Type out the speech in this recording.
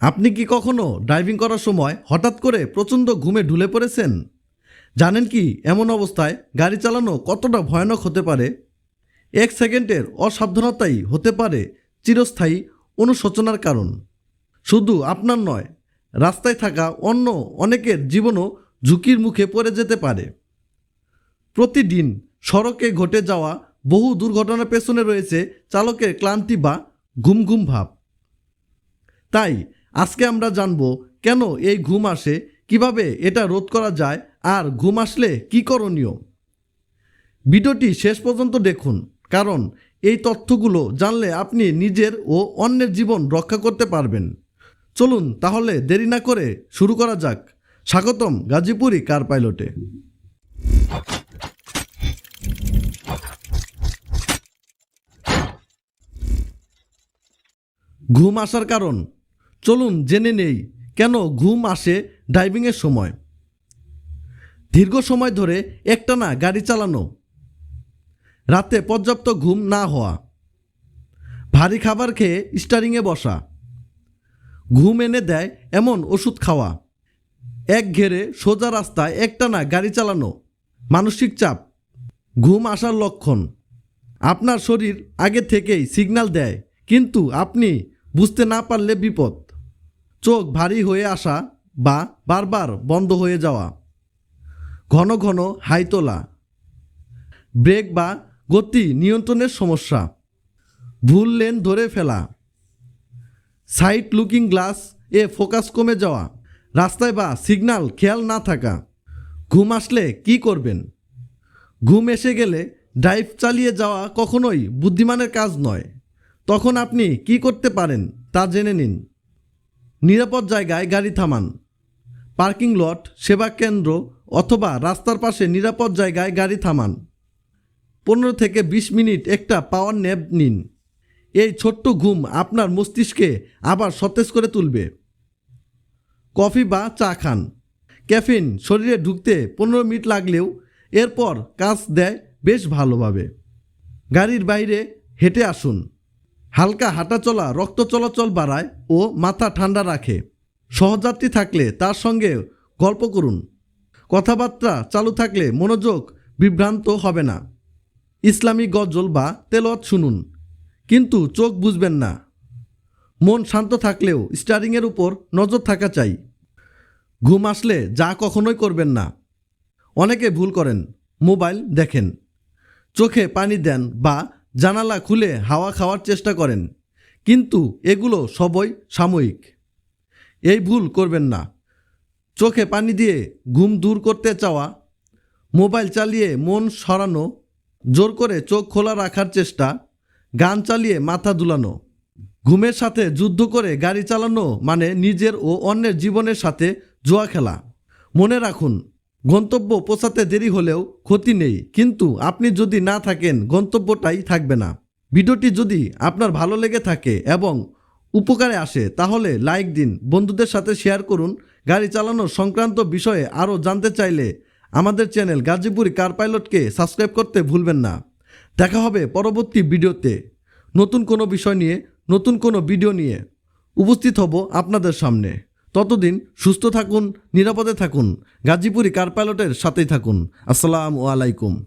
আপনি কি কখনো ড্রাইভিং করার সময় হঠাৎ করে প্রচণ্ড ঘুমে ঢুলে পড়েছেন? জানেন কি এমন অবস্থায় গাড়ি চালানো কতটা ভয়ানক হতে পারে? এক সেকেন্ডের অসাবধানতাই হতে পারে চিরস্থায়ী অনুশোচনার কারণ। শুধু আপনার নয়, রাস্তায় থাকা অন্য অনেকের জীবনও ঝুঁকির মুখে পড়ে যেতে পারে। প্রতিদিন সড়কে ঘটে যাওয়া বহু দুর্ঘটনার পেছনে রয়েছে চালকের ক্লান্তি বা ঘুম ঘুম ভাব। তাই আজকে আমরা জানব কেন এই ঘুম আসে, কীভাবে এটা রোধ করা যায় আর ঘুম আসলে কী করণীয়। ভিডিওটি শেষ পর্যন্ত দেখুন, কারণ এই তথ্যগুলো জানলে আপনি নিজের ও অন্যের জীবন রক্ষা করতে পারবেন। চলুন তাহলে দেরি না করে শুরু করা যাক। স্বাগতম গাজীপুরি কার পাইলটে। ঘুম আসার কারণ চলুন জেনে নেই কেন ঘুম আসে ড্রাইভিংয়ের সময়। দীর্ঘ সময় ধরে একটানা গাড়ি চালানো। রাতে পর্যাপ্ত ঘুম না হওয়া। ভারী খাবার খেয়ে স্টারিংয়ে বসা। ঘুম এনে দেয় এমন ওষুধ খাওয়া। এক ঘেরে সোজা রাস্তায় একটানা গাড়ি চালানো। মানসিক চাপ। ঘুম আসার লক্ষণ। আপনার শরীর আগে থেকেই সিগন্যাল দেয়, কিন্তু আপনি বুঝতে না পারলে বিপদ। চোখ ভারী হয়ে আসা বা বারবার বন্ধ হয়ে যাওয়া। ঘন ঘন হাই তোলা। ব্রেক বা গতি নিয়ন্ত্রণের সমস্যা। ভুল লেন ধরে ফেলা। সাইড লুকিং গ্লাস এ ফোকাস কমে যাওয়া। রাস্তায় বা সিগন্যাল খেয়াল না থাকা। ঘুম আসলে কি করবেন? ঘুম এসে গেলে ড্রাইভ চালিয়ে যাওয়া কখনোই বুদ্ধিমানের কাজ নয়। তখন আপনি কি করতে পারেন তা জেনে নিন। নিরাপদ জায়গায় গাড়ি থামান, পার্কিং লট, সেবা কেন্দ্র অথবা রাস্তার পাশে নিরাপদ জায়গায় গাড়ি থামান। পনেরো থেকে বিশ মিনিট একটা পাওয়ার ন্যাপ নিন। এই ছোট্ট ঘুম আপনার মস্তিষ্কে আবার সতেজ করে তুলবে। কফি বা চা খান। ক্যাফিন শরীরে ঢুকতে পনেরো মিনিট লাগলেও এরপর কাজ দেয় বেশ ভালোভাবে। গাড়ির বাইরে হেঁটে আসুন। হালকা হাঁটা চলা, রক্ত চলাচল বাড়ায় ও মাথা ঠান্ডা রাখে। সহযাত্রী থাকলে তার সঙ্গে গল্প করুন। কথাবার্তা চালু থাকলে মনোযোগ বিভ্রান্ত হবে না। ইসলামী গজল বা তেলত শুনুন, কিন্তু চোখ বুঝবেন না। মন শান্ত থাকলেও স্টারিংয়ের উপর নজর থাকা চাই। ঘুম আসলে যা কখনোই করবেন না। অনেকে ভুল করেন, মোবাইল দেখেন। চোখে পানি দেন বা জানালা খুলে হাওয়া খাওয়ার চেষ্টা করেন, কিন্তু এগুলো সবই সাময়িক। এই ভুল করবেন না। চোখে পানি দিয়ে ঘুম দূর করতে চাওয়া, মোবাইল চালিয়ে মন সরানো, জোর করে চোখ খোলা রাখার চেষ্টা, গান চালিয়ে মাথা দুলানো, ঘুমের সাথে যুদ্ধ করে গাড়ি চালানো মানে নিজের ও অন্যের জীবনের সাথে জোয়া খেলা। মনে রাখুন গন্তব্য পৌঁছাতে দেরি হলেও ক্ষতি নেই। কিন্তু আপনি যদি না থাকেন, গন্তব্যটাই থাকবে না। ভিডিওটি যদি আপনার ভালো লেগে থাকে এবং উপকারে আসে, তাহলে লাইক দিন, বন্ধুদের সাথে শেয়ার করুন। গাড়ি চালানোর সংক্রান্ত বিষয়ে আরও জানতে চাইলে আমাদের চ্যানেল গাজীপুরি কার পাইলটকে সাবস্ক্রাইব করতে ভুলবেন না। দেখা হবে পরবর্তী ভিডিওতে। নতুন কোনো বিষয় নিয়ে, নতুন কোনো ভিডিও নিয়ে উপস্থিত হব আপনাদের সামনে। ততদিন সুস্থ থাকুন নিরাপদে থাকুন। গাজীপুরি কার পাইলটের সাথেই থাকুন। আসসালামু আলাইকুম।